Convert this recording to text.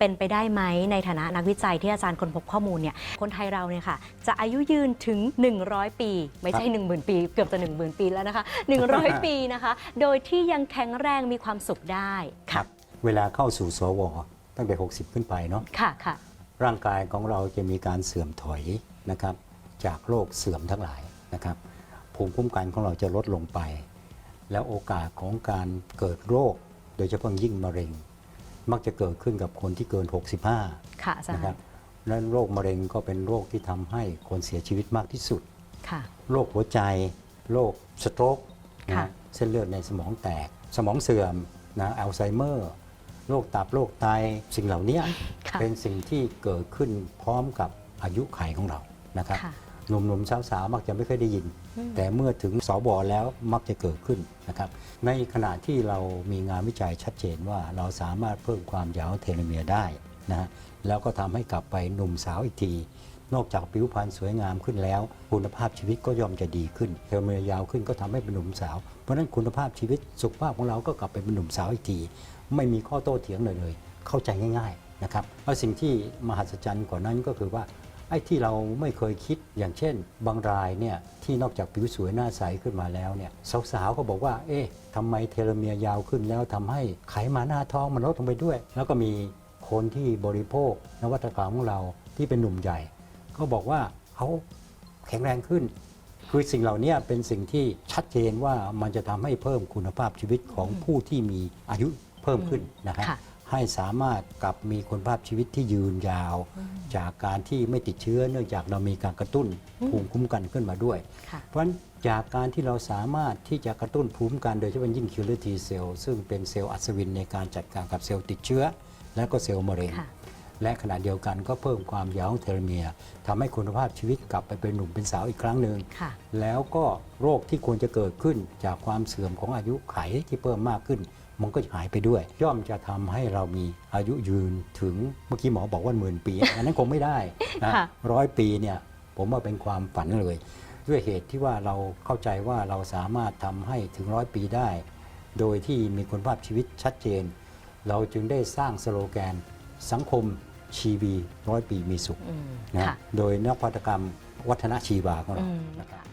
เป็นไปได้ไหมในฐานะนักวิจัยที่อาจารย์ค้นพบข้อมูลเนี่ยคนไทยเราเนี่ยค่ะ จะอายุยืนถึง 100 ปี ไม่ใช่ 10,000 ปี เกือบจะ 10,000 ปีแล้วนะคะ 100 ปีนะคะ โดยที่ยังแข็งแรงมีความสุขได้ครับเวลาเข้าสู่สว ตั้งแต่ 60 ขึ้นไปเนาะค่ะค่ะร่างกายของเราจะมีการเสื่อมถอยนะครับจากโรคเสื่อมทั้งหลายนะครับภูมิคุ้มกันของเราจะลดลงไป แล้วโอกาสของการเกิดโรค โดยเฉพาะยิ่งมะเร็ง มักจะเกิดขึ้นกับคนที่เกิน 65ค่ะอาจารนะครับย์และโรคมะเร็งก็เป็นโรคที่ทำให้คนเสียชีวิตมากที่สุดค่ะโรคหัวใจ โรคสโตรกนะค่ะเส้นเลือดในสมองแตก สมองเสื่อมนะอัลไซเมอร์โรคตับโรคไตสิ่งเหล่านี้ค่ะเป็นสิ่งที่เกิดขึ้นพร้อมกับอายุขัยของเรานะครับค่ะ หนุ่มๆสาวๆมักจะไม่เคยได้ยินอืมแต่เมื่อถึงสบแล้วมักจะเกิดขึ้นนะครับในขณะที่เรามีงานวิจัยชัดเจนว่าเราสามารถเพิ่มความยาวเทโลเมียร์ได้นะฮะแล้วก็ทำให้กลับไปหนุ่มสาวอีกที นอกจากผิวพรรณสวยงามขึ้นแล้ว คุณภาพชีวิตก็ย่อมจะดีขึ้นเทโลเมียร์ยาวขึ้นก็ทำให้เป็นหนุ่มสาว เพราะฉะนั้นคุณภาพชีวิตสุขภาพของเราก็กลับไปเป็นหนุ่มสาวอีกที ไม่มีข้อโต้เถียงเลยเลย เข้าใจง่าย ๆนะครับแล้วสิ่งที่มหัศจรรย์กว่านั้นก็คือว่า ไอ้ที่เราไม่เคยคิดอย่างเช่น บางรายเนี่ยที่นอกจากผิวสวยหน้าใสขึ้นมาแล้วเนี่ยสาวๆก็บอกว่า เอ๊ะทำไมเทโลเมียร์ยาวขึ้นแล้วทำให้ไขมันหน้าท้องมันลดลงไปด้วย แล้วก็มีคนที่บริโภคนวัตกรรมของเราที่เป็นหนุ่มใหญ่ ก็บอกว่าเขาแข็งแรงขึ้น คือสิ่งเหล่านี้เป็นสิ่งที่ชัดเจนว่ามันจะทำให้เพิ่มคุณภาพชีวิตของผู้ที่มีอายุเพิ่มขึ้นนะฮะค่ะ ให้สามารถกลับมีคุณภาพชีวิตที่ยืนยาว จากการที่ไม่ติดเชื้อเนื่องจากเรามีการกระตุ้นภูมิคุ้มกันขึ้นมาด้วย ค่ะ เพราะฉะนั้นจากการที่เราสามารถที่จะกระตุ้นภูมิคุ้มกันโดยเฉพาะยิ่งคิลเลอร์ทีเซลล์ซึ่งเป็นเซลล์อัศวินในการจัดการกับเซลล์ติดเชื้อ และก็เซลล์มะเร็ง ค่ะ และขณะเดียวกันก็เพิ่มความยาวของเทโลเมียร์ทำให้คุณภาพชีวิตกลับไปเป็นหนุ่มเป็นสาวอีกครั้งหนึ่ง ค่ะ แล้วก็โรคที่ควรจะเกิดขึ้นจากความเสื่อมของอายุไขที่เพิ่มมากขึ้น มันก็จะหายไปด้วย ย่อมจะทำให้เรามีอายุยืนถึงเมื่อกี้หมอบอกว่าหมื่นปี อันนั้นคงไม่ได้นะค่ะร้อยปีเนี่ยผมว่าเป็นความฝันเลย ด้วยเหตุที่ว่าเราเข้าใจว่าเราสามารถทำให้ถึงร้อยปีได้ โดยที่มีคุณภาพชีวิตชัดเจน เราจึงได้สร้างสโลแกน สังคมชีวีร้อยปีมีสุขอืมนะค่ะโดยนักพัฒกรรมวัฒนชีวาของเราอืมนะครับ